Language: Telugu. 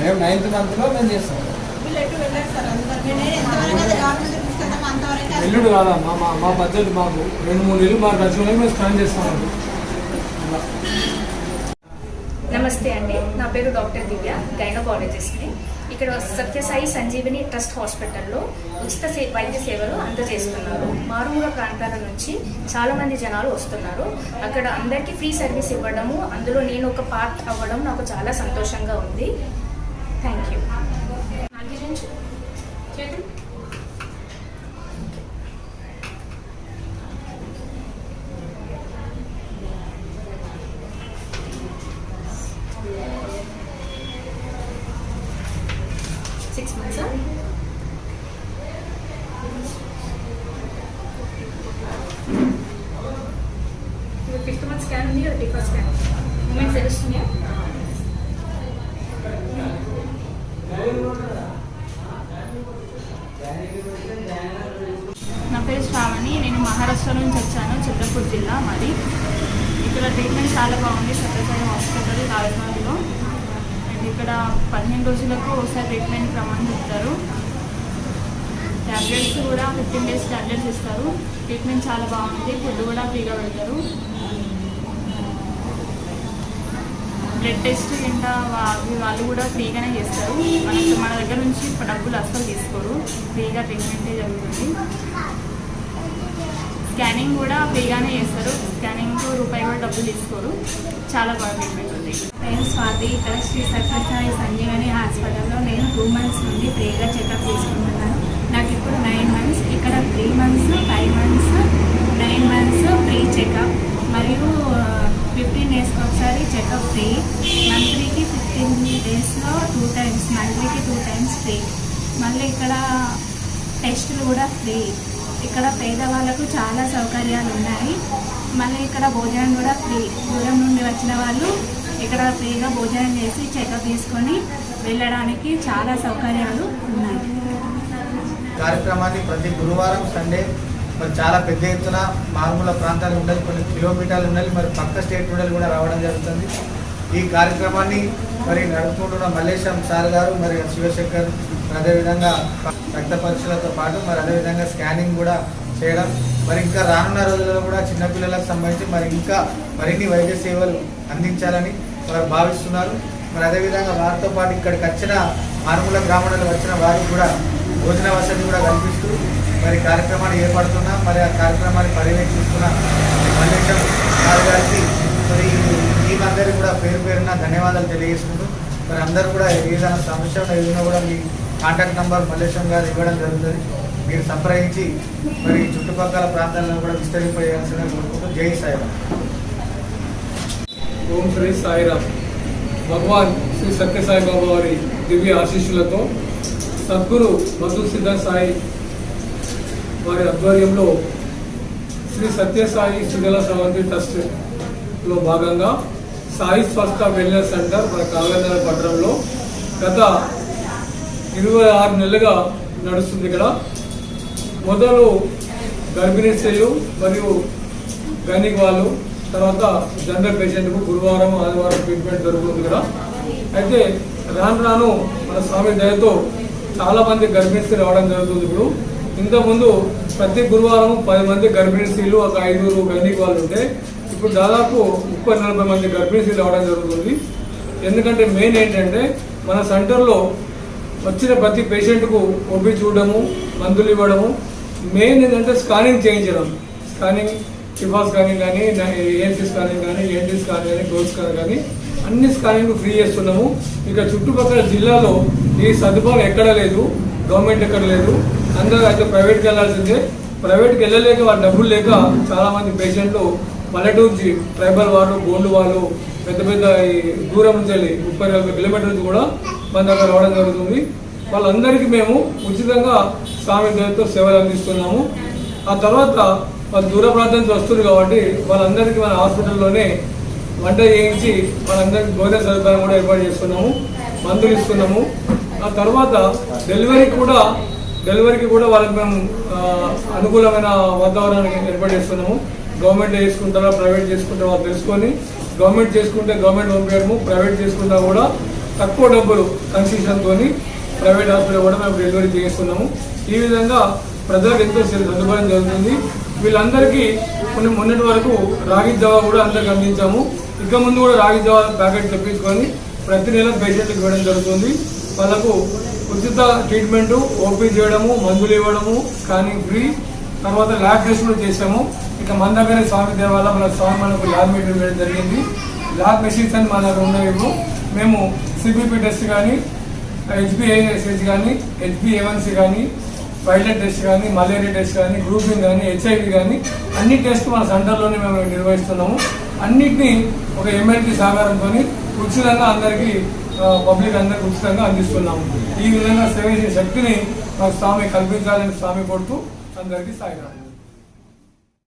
మేము నైన్త్ మంత్లో మేము చేస్తాం. ఎల్లుడు కాదా మా మా మా బడ్జెట్ మాకు రెండు మూడు ఇల్లు మాకు నచ్చిన మేము స్పెండ్ చేస్తామండి నమస్తే అండి నా పేరు డాక్టర్ దివ్య గైనకాలజిస్ట్ని. ఇక్కడ సత్యసాయి సంజీవిని ట్రస్ట్ హాస్పిటల్లో ఉచిత సే వైద్య సేవలు అందజేస్తున్నారు. మారుమూల ప్రాంతాల నుంచి చాలా మంది జనాలు వస్తున్నారు. అక్కడ అందరికీ ఫ్రీ సర్వీస్ ఇవ్వడము అందులో నేను ఒక పార్ట్ అవ్వడం నాకు చాలా సంతోషంగా ఉంది. చేతులు six months fifth month scan ఉంది కదా ఫస్ట్ స్కాన్ మూమెంట్స్ తెలుస్తున్నాయా నా పేరు శ్రావణి నేను మహారాష్ట్ర నుంచి వచ్చాను చిత్రపూర్ జిల్లా మరి. ఇక్కడ ట్రీట్మెంట్ చాలా బాగుంది సత్యసాయి హాస్పిటల్ రాజమండ్రిలో. అండ్ ఇక్కడ పదిహేను రోజులకు ఒకసారి ట్రీట్మెంట్ ప్రమాణం చెప్తారు. ట్యాబ్లెట్స్ కూడా ఫిఫ్టీన్ డేస్ ట్యాబ్లెట్స్ ఇస్తారు. ట్రీట్మెంట్ చాలా బాగుంది ఫుడ్ కూడా ఫ్రీగా పెడతారు. బ్లడ్ టెస్ట్ ఇంకా వాళ్ళు కూడా ఫ్రీగానే చేస్తారు. మనకి మన దగ్గర నుంచి డబ్బులు అస్సలు తీసుకోరు. ఫ్రీగా ట్రీట్మెంటే జరుగుతుంది. స్కానింగ్ కూడా ఫ్రీగానే చేస్తారు. స్కానింగ్ రూపాయి కూడా డబ్బులు తీసుకోరు. చాలా బాగా ట్రీట్మెంట్ ఉంది. నేను స్వాతి ఇక్కడ శ్రీ సత్యసాయి సంజీవని హాస్పిటల్లో నేను టూ మంత్స్ నుండి ఫ్రీగా చెకప్ చేసుకుంటున్నాను నాకు ఇప్పుడు నైన్ మంత్స్ ఇక్కడ three months five months nine months free checkup మరియు ఫిఫ్టీన్ డేస్కి ఒకసారి చెకప్ ఫ్రీ మంత్లీకి ఫిఫ్టీన్ డేస్లో టూ టైమ్స్ మంత్లీకి టూ టైమ్స్ ఫ్రీ మళ్ళీ ఇక్కడ టెస్టులు కూడా ఫ్రీ. ఇక్కడ పేదవాళ్ళకు చాలా సౌకర్యాలు ఉన్నాయి మళ్ళీ ఇక్కడ భోజనం కూడా ఫ్రీ. దూరం నుండి వచ్చిన వాళ్ళు ఇక్కడ ఫ్రీగా భోజనం చేసి చెకప్ తీసుకొని వెళ్ళడానికి చాలా సౌకర్యాలు ఉన్నాయి. కార్యక్రమాన్ని ప్రతి గురువారం సండే మరి చాలా పెద్ద ఎత్తున మారుమూల ప్రాంతాలు ఉండాలి కొన్ని కిలోమీటర్లు ఉండాలి మరి పక్క స్టేట్ నుండి కూడా రావడం జరుగుతుంది. ఈ కార్యక్రమాన్ని మరి నడుపుకుంటున్న మల్లేశం సార్ గారు మరి శివశంకర్ మరి అదేవిధంగా రక్త పరీక్షలతో పాటు మరి అదేవిధంగా స్కానింగ్ కూడా చేయడం. మరి ఇంకా రానున్న రోజుల్లో కూడా చిన్నపిల్లలకు సంబంధించి మరి ఇంకా మరిన్ని వైద్య సేవలు అందించాలని వారు భావిస్తున్నారు. మరి అదేవిధంగా వారితో పాటు ఇక్కడికి వచ్చిన మారుమూల గ్రామాలలో వచ్చిన వారికి కూడా భోజన వసతి కూడా కల్పిస్తూ మరి కార్యక్రమాన్ని ఏర్పడుతున్నా మరి ఆ కార్యక్రమాన్ని పర్యవేక్షిస్తున్న మల్లేశం గారు గారికి మరి టీం అందరికీ కూడా పేరు పేరున ధన్యవాదాలు తెలియజేసుకుంటూ మరి అందరూ కూడా ఏదైనా సమస్య ఏదైనా కూడా మీ కాంటాక్ట్ నంబర్ మల్లేశం గారు ఇవ్వడం జరుగుతుంది. మీరు సంప్రదించి మరి చుట్టుపక్కల ప్రాంతాలను కూడా విస్తరింపజేయాల్సిందిగా కోరుకుంటూ జై సాయిరామ్. ఓం శ్రీ సాయిరామ్. భగవాన్ శ్రీ సత్యసాయి బాబా వారి దివ్య ఆశీస్సులతో సద్గురు మధు సిద్ధ సాయి వారి ఆధ్వర్యంలో శ్రీ సత్యసాయి సుజల సవంతి ట్రస్ట్లో భాగంగా సాయి స్వస్థ వెల్నెస్ సెంటర్ మన కాగందర పట్టణంలో గత ఇరవై ఆరు నెలలుగా నడుస్తుంది ఇక్కడ. మొదలు గర్భిణీ స్త్రీలు మరియు గైనిక్ వాళ్ళు తర్వాత జనరల్ పేషెంట్కు గురువారం ఆదివారం ట్రీట్మెంట్ జరుగుతుంది ఇక్కడ. అయితే రాను రాను మన స్వామి దయతో చాలామంది గర్భిణీ స్త్రీలు రావడం జరుగుతుంది ఇప్పుడు. ఇంతకుముందు ప్రతి గురువారం పది మంది గర్భిణీ స్త్రీలు ఒక ఐదుగురు గైనిక్ వాళ్ళు ఉంటే ఇప్పుడు దాదాపు ముప్పై నలభై మంది గర్భిణీ రావడం జరుగుతుంది. ఎందుకంటే మెయిన్ ఏంటంటే మన సెంటర్లో వచ్చిన ప్రతి పేషెంట్కు ఓపీ చూడడము మందులు ఇవ్వడము. మెయిన్ ఏంటంటే స్కానింగ్ చేయించడం. స్కానింగ్ టిఫా స్కానింగ్ కానీ ఏఎన్సీ స్కానింగ్ కానీ ఏంటీ స్కానింగ్ కానీ గోల్ స్కానింగ్ కానీ అన్ని స్కానింగ్ ఫ్రీ చేస్తున్నాము. ఇక చుట్టుపక్కల జిల్లాలో ఈ సదుపాయం ఎక్కడ లేదు గవర్నమెంట్ ఎక్కడ లేదు. అందరూ అయితే ప్రైవేట్కి వెళ్ళాల్సిందే. ప్రైవేట్కి వెళ్ళలేక వాళ్ళ డబ్బులు లేక చాలామంది పేషెంట్లు పల్లెటూరు ట్రైబల్ వాళ్ళు గోండు వాళ్ళు పెద్ద పెద్ద దూరం నుంచి వెళ్ళి ముప్పై నలభై కిలోమీటర్ల నుంచి కూడా మన దగ్గర రావడం జరుగుతుంది. వాళ్ళందరికీ మేము ఉచితంగా స్వామి దయతో సేవలు అందిస్తున్నాము. ఆ తర్వాత వాళ్ళు దూర ప్రాంతం నుంచి వస్తుంది కాబట్టి వాళ్ళందరికీ మన హాస్పిటల్లోనే వంట చేయించి వాళ్ళందరికీ భోజన సదుపాయం కూడా ఏర్పాటు చేస్తున్నాము. మందులు ఇస్తున్నాము. ఆ తర్వాత డెలివరీ కూడా డెలివరీకి కూడా వాళ్ళకి మేము అనుకూలమైన వాతావరణానికి ఏర్పాటు చేస్తున్నాము. గవర్నమెంట్ చేసుకుంటారా ప్రైవేట్ చేసుకుంటారా తెలుసుకొని గవర్నమెంట్ చేసుకుంటే గవర్నమెంట్ పంపించడము ప్రైవేట్ చేసుకున్నా కూడా తక్కువ డబ్బులు కన్సెషన్తో ప్రైవేట్ హాస్పిటల్ కూడా మేము డెలివరీ చేస్తున్నాము. ఈ విధంగా ప్రజలకు ఎంతో సదుపాయం జరుగుతుంది. వీళ్ళందరికీ కొన్ని మొన్నటి వరకు రాగి జావా కూడా అందరికి అందించాము. ఇక ముందు కూడా రాగి జావా ప్యాకెట్ తెప్పించుకొని ప్రతి నెల పేషెంట్కి ఇవ్వడం జరుగుతుంది. వాళ్ళకు ఉచిత ట్రీట్మెంట్ ఓపీ చేయడము మందులు ఇవ్వడము స్కానింగ్ ఫ్రీ తర్వాత ల్యాబ్ టెస్టులు చేసాము ఇక మన దగ్గరే స్వామి దేవాలయం మన స్వామి మనకు ల్యాబ్ మీటర్ వేయడం జరిగింది. ల్యాబ్ మెషిన్స్ అని మన దగ్గర ఉన్నాయి మేము సిబిపి టెస్ట్ కానీ హెచ్బిఐఎస్హెచ్ కానీ హెచ్బిఏవన్సీ కానీ పైలట్ టెస్ట్ కానీ మలేరియా టెస్ట్ కానీ గ్రూపింగ్ కానీ హెచ్ఐవి కానీ అన్ని టెస్ట్ మన సెంటర్లోనే మేము నిర్వహిస్తున్నాము. అన్నిటినీ ఒక ఎమ్మెల్టీ సహకారంతో ఉచితంగా అందరికీ పబ్లిక్ అందరికి ఉచితంగా అందిస్తున్నాము. ఈ విధంగా సేవ చేసే శక్తిని మాకు స్వామి కల్పించాలని స్వామి కొడుతూ అందరికీ సాగినాము